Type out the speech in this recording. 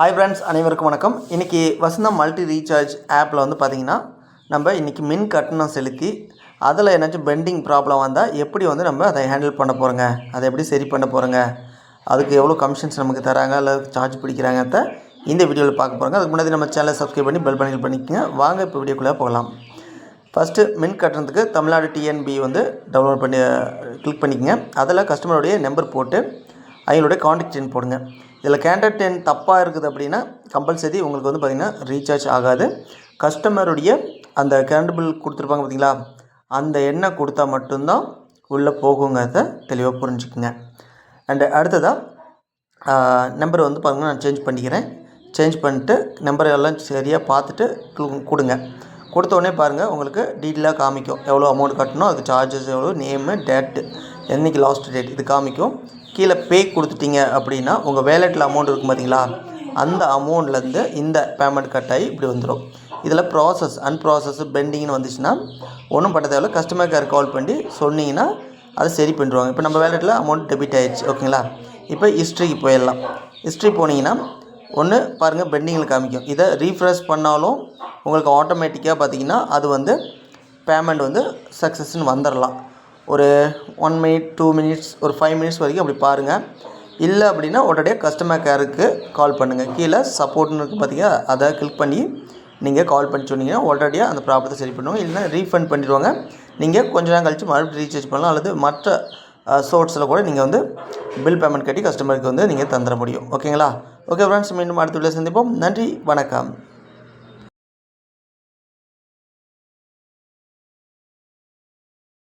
Hi friends அனைவருக்கும் வணக்கம். இன்றைக்கி வசந்தம் மல்டி ரீசார்ஜ் ஆப்பில் வந்து பார்த்திங்கன்னா நம்ம இன்றைக்கி மின் கட்டணம் செலுத்தி அதில் ஏதாச்சும் பெண்டிங் ப்ராப்ளம் வந்தால் எப்படி வந்து நம்ம அதை ஹேண்டில் பண்ண போகிறோங்க அதை எப்படி சரி பண்ண போகிறோங்க அதுக்கு எவ்வளோ கமிஷன்ஸ் நமக்கு தராங்க? இல்லை சார்ஜ் பிடிக்கிறாங்கத்த இந்த வீடியோவில் பார்க்க போகிறோங்க அதுக்கு முன்னாடி நம்ம சேனலை சப்ஸ்கிரைப் பண்ணி பெல் பண்ணி பண்ணிக்கோங்க. வாங்க இப்போ வீடியோக்குள்ளே போகலாம். ஃபஸ்ட்டு மின் கட்டணத்துக்கு தமிழ்நாடு டிஎன்பி வந்து டவுன்லோட் பண்ணி கிளிக் பண்ணிக்கங்க. அதில் கஸ்டமருடைய நம்பர் போட்டு அவங்களுடைய காண்டாக்ட் எண் போடுங்க. இதில் கேண்டக்ட் எண் தப்பாக இருக்குது அப்படின்னா கம்பல்சரி உங்களுக்கு வந்து பார்த்திங்கன்னா ரீசார்ஜ் ஆகாது. கஸ்டமருடைய அந்த கரண்ட் பில் கொடுத்துருப்பாங்க பார்த்தீங்களா அந்த எண்ணை கொடுத்தா மட்டும்தான் உள்ளே போகுங்கிறத தெளிவாக புரிஞ்சுக்குங்க. அண்டு அடுத்ததாக நம்பர் வந்து பாருங்கள் நான் சேஞ்ச் பண்ணிக்கிறேன். சேஞ்ச் பண்ணிட்டு நம்பர் எல்லாம் சரியாக பார்த்துட்டு கொடுங்க. கொடுத்த உடனே பாருங்கள் உங்களுக்கு டீட்டெயிலாக காமிக்கும். எவ்வளோ அமௌண்ட் கட்டணும் அதுக்கு சார்ஜஸ் எவ்வளோ நேமு டேட்டு என்னைக்கு லாஸ்ட் டேட் இது காமிக்கும். கீழே பே கொடுத்துட்டீங்க அப்படின்னா உங்கள் வேலெட்டில் அமௌண்ட் இருக்கும் பார்த்தீங்களா அந்த அமௌண்ட்லேருந்து இந்த பேமெண்ட் கட் ஆகி இப்படி வந்துடும் இதில் ப்ராசஸ் அன்ப்ராசஸ் பெண்டிங்னு வந்துச்சுன்னா ஒன்றும் பண்ண தேவையில்ல. கஸ்டமர் கேர் கால் பண்ணி சொன்னீங்கன்னா அதை சரி பண்ணிடுவாங்க. இப்போ நம்ம வேலெட்டில் அமௌண்ட் டெபிட் ஆயிடுச்சு ஓகேங்களா இப்போ ஹிஸ்ட்ரிக்கு போயிடலாம். ஹிஸ்ட்ரி போனீங்கன்னா ஒன்று பாருங்கள் பெண்டிங்கில் காமிக்கும். இதை ரீஃப்ரெஷ் பண்ணாலும் உங்களுக்கு ஆட்டோமேட்டிக்காக பார்த்தீங்கன்னா அது வந்து பேமெண்ட் வந்து சக்ஸஸ்ன்னு வந்துடலாம் ஒரு ஒன் மினிட் டூ மினிட்ஸ் ஒரு ஃபைவ் மினிட்ஸ் வரைக்கும் அப்படி பாருங்கள் இல்லை அப்படின்னா உடனடியாக கஸ்டமர் கேருக்கு கால் பண்ணுங்கள் கீழே சப்போர்ட்னு இருக்குது பார்த்தீங்கன்னா அதை கிளிக் பண்ணி நீங்கள் கால் பண்ணி சொன்னீங்கன்னா உடனடியாக அந்த ப்ராப்ளத்தை சரி பண்ணுவாங்க. இல்லைன்னா ரீஃபண்ட் பண்ணிடுவாங்க. நீங்கள் கொஞ்ச நேரம் கழித்து மறுபடியும் ரீசார்ஜ் பண்ணலாம். அல்லது மற்ற சோர்ஸில் கூட நீங்கள் வந்து பில் பேமெண்ட் கட்டி கஸ்டமருக்கு வந்து நீங்கள் தந்துட முடியும். ஓகேங்களா ஓகே ஃப்ரெண்ட்ஸ் மீண்டும் அடுத்த வீடியோ சந்திப்போம். நன்றி வணக்கம்.